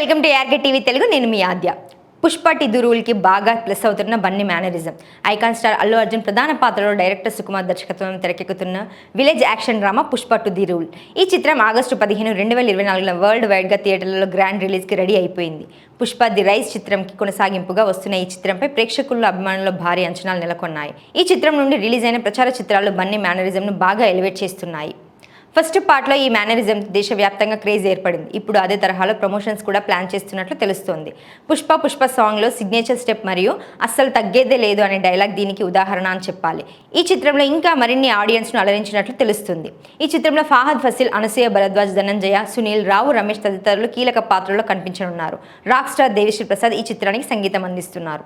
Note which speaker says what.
Speaker 1: Welcome to ARK TV Telugu. నేను మీ ఆద్య. పుష్ప టిదురుల్కి బాగా ప్లస్ అవుతున్న Bunny mannerism. Icon star Allu Arjun ప్రధాన పాత్రలో డైరెక్టర్ సుకుమార్ దర్శకత్వం తెరకెక్కుతున్న village action drama Pushpa two the rule. ఈ చిత్రం ఆగస్టు పదిహేను రెండు వేల ఇరవై నాలుగులో వరల్డ్ వైడ్గా థియేటర్లలో గ్రాండ్ రిలీజ్కి రెడీ అయిపోయింది. పుష్ప ది రైస్ చిత్రంకి కొనసాగింపుగా వస్తున్న ఈ చిత్రంపై ప్రేక్షకుల్లో అభిమానుల్లో భారీ అంచనాలు నెలకొన్నాయి. ఈ చిత్రం నుండి రిలీజ్ అయిన ప్రచార చిత్రాలు బన్నీ మేనరిజంను బాగా ఎలివేట్ చేస్తున్నాయి. ఫస్ట్ పార్ట్లో ఈ మేనరిజం దేశవ్యాప్తంగా క్రేజ్ ఏర్పడింది. ఇప్పుడు అదే తరహాలో ప్రమోషన్స్ కూడా ప్లాన్ చేస్తున్నట్లు తెలుస్తోంది. పుష్ప పుష్ప సాంగ్లో సిగ్నేచర్ స్టెప్ మరియు అస్సలు తగ్గేదే లేదు అనే డైలాగ్ దీనికి ఉదాహరణ అని చెప్పాలి. ఈ చిత్రంలో ఇంకా మరిన్ని ఆడియన్స్ను అలరించినట్లు తెలుస్తుంది. ఈ చిత్రంలో ఫాహద్ ఫసిల్ అనసూయ భరద్వాజ్ ధనంజయ సునీల్ రావు రమేష్ తదితరులు కీలక పాత్రల్లో కనిపించనున్నారు. రాక్ స్టార్ దేవిశ్రీ ప్రసాద్ ఈ చిత్రానికి సంగీతం అందిస్తున్నారు.